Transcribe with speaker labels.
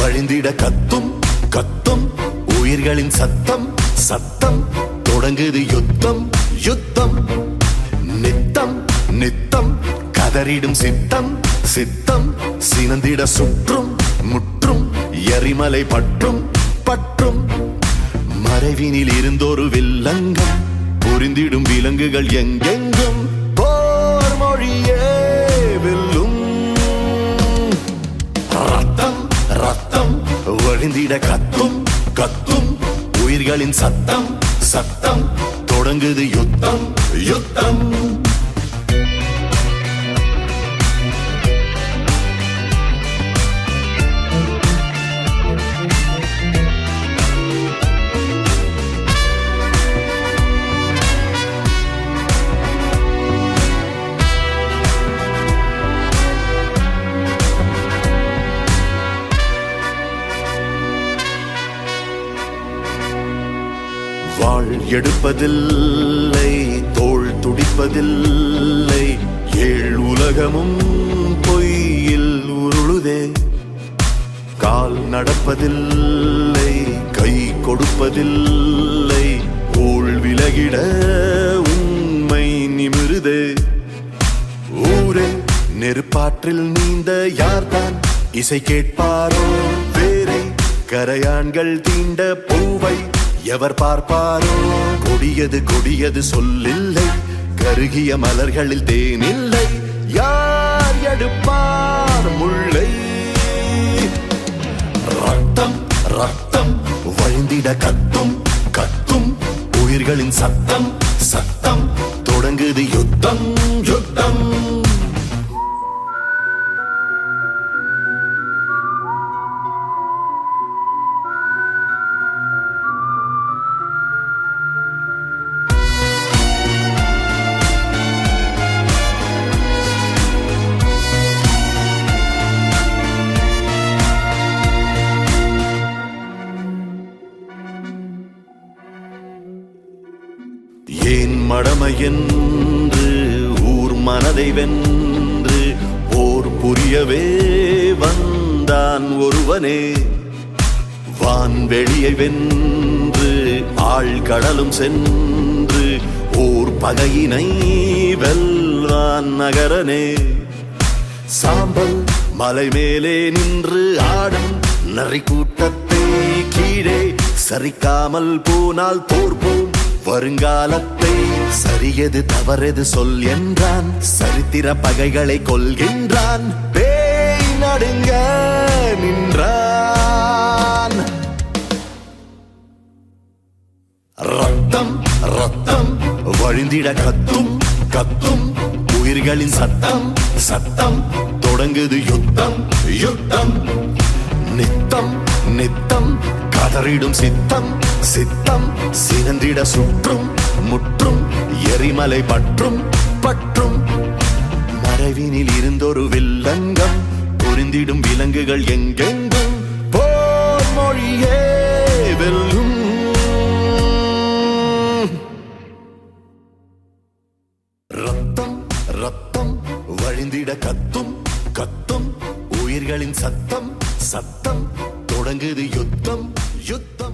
Speaker 1: வழிந்திட கத்தும் கத்தும். உயிர்களின் சத்தம் சத்தம். தொடங்குது யுத்தம் யுத்தம். நித்தம் நித்தம். கதறிடும் சித்தம் சித்தம். சினந்திட சுற்றும் முற்றும். எரிமலை பற்றும் பற்றும். மறைவினில் இருந்தொரு வில்லங்கம். புரிந்திடும் விலங்குகள் எங்கெங்கும். வழிந்திட கத்தும் கத்தும். உயிர்களின் சத்தம் சத்தம். தொடங்குது யுத்தம் யுத்தம். வாழ் எடுப்பதில்லை தோள் துடிப்பதில்லை. ஏழ் உலகமும் பொய்யில் உருளுதே. கால் நடப்பதில்லை கை கொடுப்பதில்லை. ஊழ் விலகிட உண்மை நிமிருதே. ஊரே நெருப்பாற்றில் நீந்த யார்தான்? இசை கேட்பாரோ வேறே. கரையான்கள் தீண்ட பூவை எவர் பார்ப்பாரோ? கொடியது கொடியது சொல்லில்லை. கருகிய மலர்களில் தேனில்லை. யார் எடுப்பார் முல்லை? ரத்தம் ரத்தம் வழிந்திட கத்தும் கத்தும் உயிர்களின் சத்தம் சத்தம். தொடங்குது யுத்தம் யுத்தம். ஏன் மடமை என்று ஊர் மனதை வென்று போர் புரியவே வந்தான் ஒருவனே. வான்வெளியை வென்று ஆழ்கடலும் சென்று ஓர் பகையினை வெல்வான் நகரனே. சாம்பல் மலை மேலே நின்று ஆடும் நரி கூட்டத்தை கீழே சரிக்காமல் போனால் தோற்போம் வருங்காலத்தை சரியது தவறது சொல் என்றான். சரித்திர பகைகளை கொள்கின்றான் பேய் நடுங்க நின்றான். ரத்தம் ரத்தம் வழிந்திட கத்தும் கத்தும் உயிர்களின் சத்தம் சத்தம் தொடங்குது யுத்தம் யுத்தம். நித்தம் நித்தம் கதறிடும் சித்தம் சித்தம் சிறந்திட சுற்றும் முற்றும் எரிமலை பற்றும் பற்றும். மறைவினில் இருந்தொரு வில்லங்கம் புரிந்திடும் விலங்குகள் எங்கெங்கும். போர் மொழியே வெல்லும். ரத்தம் வழிந்திட கத்தும் கத்தும். உயிர்களின் சத்தம் சத்தம். தொடங்குது யுத்தம் யுத்தம்.